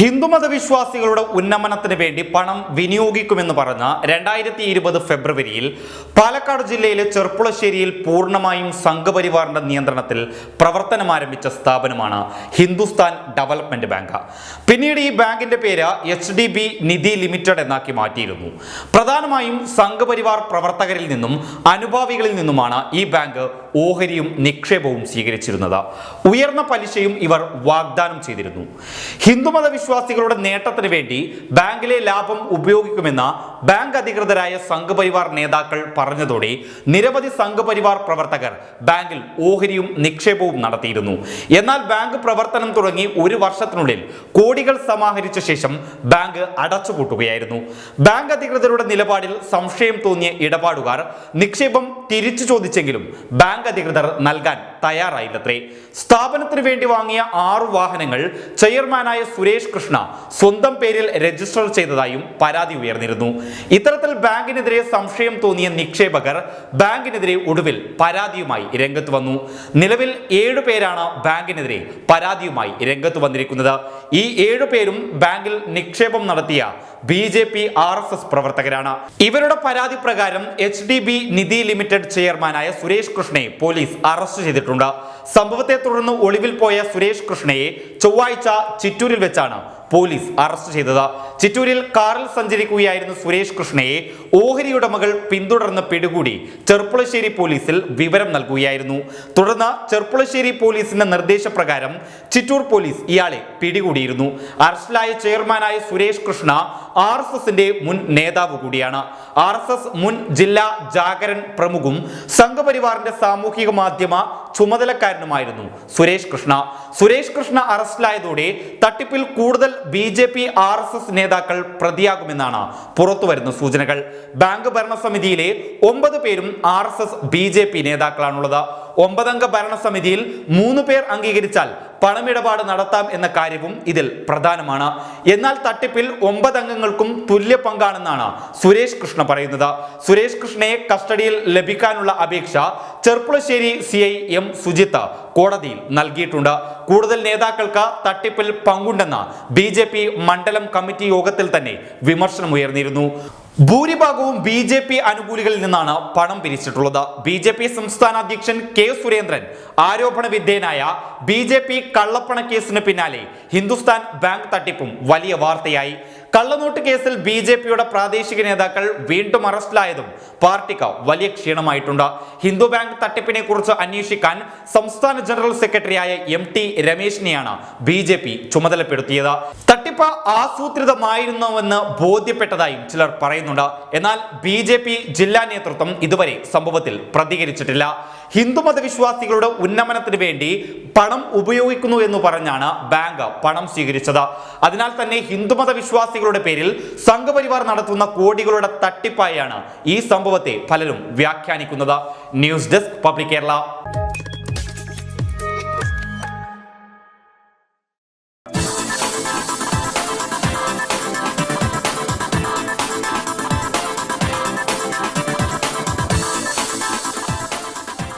ഹിന്ദുമത വിശ്വാസികളുടെ ഉന്നമനത്തിന് വേണ്ടി പണം വിനിയോഗിക്കുമെന്ന് പറഞ്ഞ രണ്ടായിരത്തി ഇരുപത് ഫെബ്രുവരിയിൽ പാലക്കാട് ജില്ലയിലെ ചെർപ്പുളശ്ശേരിയിൽ പൂർണമായും സംഘപരിവാറിന്റെ നിയന്ത്രണത്തിൽ പ്രവർത്തനം ആരംഭിച്ച സ്ഥാപനമാണ് ഹിന്ദുസ്ഥാൻ ഡെവലപ്മെന്റ് ബാങ്ക്. പിന്നീട് ഈ ബാങ്കിന്റെ പേര് H D B Nidhi limited എന്നാക്കി മാറ്റിയിരുന്നു. പ്രധാനമായും സംഘപരിവാർ പ്രവർത്തകരിൽ നിന്നും അനുഭാവികളിൽ നിന്നുമാണ് ഈ ബാങ്ക് ഓഹരിയും നിക്ഷേപവും സ്വീകരിച്ചിരുന്നത്. ഉയർന്ന പലിശയും ഇവർ വാഗ്ദാനം ചെയ്തിരുന്നു. ഹിന്ദുമത വിശ്വാസികളുടെ നേട്ടത്തിന് വേണ്ടി ബാങ്കിലെ ലാഭം ഉപയോഗിക്കുമെന്ന ബാങ്ക് അധികൃതരായ സംഘപരിവാർ നേതാക്കൾ പറഞ്ഞതോടെ നിരവധി സംഘപരിവാർ പ്രവർത്തകർ ബാങ്കിൽ ഓഹരിയും നിക്ഷേപവും നടത്തിയിരുന്നു. എന്നാൽ ബാങ്ക് പ്രവർത്തനം തുടങ്ങി ഒരു വർഷത്തിനുള്ളിൽ കോടികൾ സമാഹരിച്ച ശേഷം ബാങ്ക് അടച്ചുപൂട്ടുകയായിരുന്നു. ബാങ്ക് അധികൃതരുടെ നിലപാടിൽ സംശയം തോന്നിയ ഇടപാടുകാർ നിക്ഷേപം തിരിച്ചു ചോദിച്ചെങ്കിലും ബാങ്ക് അധികൃതർ നൽകാൻ തയ്യാറായില്ലത്രേ. സ്ഥാപനത്തിന് വേണ്ടി വാങ്ങിയ ആറു വാഹനങ്ങൾ ചെയർമാനായ സുരേഷ് കൃഷ്ണ സ്വന്തം പേരിൽ രജിസ്റ്റർ ചെയ്തതായും പരാതി ഉയർന്നിരുന്നു. ഇത്തരത്തിൽ ബാങ്കിനെതിരെ സംശയം തോന്നിയ നിക്ഷേപകർ ബാങ്കിനെതിരെ ഒടുവിൽ പരാതിയുമായി രംഗത്ത് വന്നു. നിലവിൽ ഏഴു പേരാണ് ബാങ്കിനെതിരെ പരാതിയുമായി രംഗത്ത് വന്നിരിക്കുന്നത്. ഈ ഏഴു പേരും ബാങ്കിൽ നിക്ഷേപം നടത്തിയ B J P R S S പ്രവർത്തകരാണ്. ഇവരുടെ പരാതി പ്രകാരം H D B Nidhi limited ചെയർമാനായ സുരേഷ് കൃഷ്ണയെ പോലീസ് അറസ്റ്റ് ചെയ്തിട്ടുണ്ട്. സംഭവത്തെ തുടർന്ന് ഒളിവിൽ പോയ സുരേഷ് കൃഷ്ണയെ ചൊവ്വാഴ്ച ചിറ്റൂരിൽ വെച്ചാണ് പോലീസ് അറസ്റ്റ് ചെയ്തത്. ചിറ്റൂരിൽ കാറിൽ സഞ്ചരിക്കുകയായിരുന്ന സുരേഷ് കൃഷ്ണയെ ഓഹരിയുടെ മകൾ പിന്തുടർന്ന് പിടികൂടി ചെർപ്പുളശ്ശേരി പോലീസിൽ വിവരം നൽകുകയായിരുന്നു. തുടർന്ന് ചെർപ്പുളശ്ശേരി പോലീസിന്റെ നിർദ്ദേശപ്രകാരം ചിറ്റൂർ പോലീസ് ഇയാളെ പിടികൂടിയിരുന്നു. അറസ്റ്റിലായ ചെയർമാനായ സുരേഷ് കൃഷ്ണ ആർ എസ് എസിന്റെ മുൻ നേതാവ് കൂടിയാണ്. ആർ എസ് എസ് മുൻ ജില്ലാ ജാഗരൻ പ്രമുഖും സംഘപരിവാറിന്റെ സാമൂഹിക മാധ്യമ ചുമതലക്കാരനുമായിരുന്നു സുരേഷ് കൃഷ്ണ. സുരേഷ് കൃഷ്ണ അറസ്റ്റിലായതോടെ തട്ടിപ്പിൽ കൂടുതൽ B J P R S S നേതാക്കൾ പ്രതിയാകുമെന്നാണ് പുറത്തുവരുന്ന സൂചനകൾ. ബാങ്ക് ഭരണസമിതിയിലെ ഒമ്പത് പേരും R S S B J P നേതാക്കളാണുള്ളത്. ഒമ്പതംഗ ഭരണസമിതിയിൽ മൂന്ന് പേർ അംഗീകരിച്ചാൽ പണമിടപാട് നടത്താം എന്ന കാര്യവും ഇതിൽ പ്രധാനമാണ്. എന്നാൽ തട്ടിപ്പിൽ ഒമ്പത് അംഗങ്ങൾക്കും തുല്യ പങ്കാണെന്നാണ് സുരേഷ് കൃഷ്ണ പറയുന്നത്. സുരേഷ് കൃഷ്ണയെ കസ്റ്റഡിയിൽ ലഭിക്കാനുള്ള അപേക്ഷ Cherpulassery C I M Sujith കോടതിയിൽ നൽകിയിട്ടുണ്ട്. കൂടുതൽ നേതാക്കൾക്ക് തട്ടിപ്പിൽ പങ്കുണ്ടെന്ന ബി മണ്ഡലം കമ്മിറ്റി യോഗത്തിൽ തന്നെ വിമർശനമുയർന്നിരുന്നു. ഭൂരിഭാഗവും ബി ജെ പി അനുകൂലികളിൽ നിന്നാണ് പണം പിരിച്ചിട്ടുള്ളത്. ബി ജെ പി സംസ്ഥാന അധ്യക്ഷൻ കെ സുരേന്ദ്രൻ ആരോപണ വിധേയനായ ബി ജെ പി കള്ളപ്പണ കേസിന് പിന്നാലെ ഹിന്ദുസ്ഥാൻ ബാങ്ക് തട്ടിപ്പും വലിയ വാർത്തയായി. കള്ളനോട്ട് കേസിൽ ബി ജെ പിയുടെ പ്രാദേശിക നേതാക്കൾ വീണ്ടും അറസ്റ്റിലായതും പാർട്ടിക്ക് വലിയ ക്ഷീണമായിട്ടുണ്ട്. ഹിന്ദു ബാങ്ക് തട്ടിപ്പിനെ കുറിച്ച് അന്വേഷിക്കാൻ സംസ്ഥാന ജനറൽ സെക്രട്ടറിയായ എം ടി രമേശിനെയാണ് ബി ജെ പി ചുമതലപ്പെടുത്തിയത്. തട്ടിപ്പ് ആസൂത്രിതമായിരുന്നുവെന്ന് ബോധ്യപ്പെട്ടതായും ചിലർ പറയുന്നുണ്ട്. എന്നാൽ ബി ജില്ലാ നേതൃത്വം ഇതുവരെ സംഭവത്തിൽ പ്രതികരിച്ചിട്ടില്ല. ഹിന്ദുമത വിശ്വാസികളുടെ ഉന്നമനത്തിന് വേണ്ടി പണം ഉപയോഗിക്കുന്നു എന്ന് പറഞ്ഞാണ് ബാങ്ക് പണം സ്വീകരിച്ചത്. അതിനാൽ തന്നെ ഹിന്ദുമത വിശ്വാസികളുടെ പേരിൽ സംഘപരിവാർ നടത്തുന്ന കോടികളുടെ തട്ടിപ്പായാണ് ഈ സംഭവത്തെ പലരും വ്യാഖ്യാനിക്കുന്നത്. News desk public Kerala.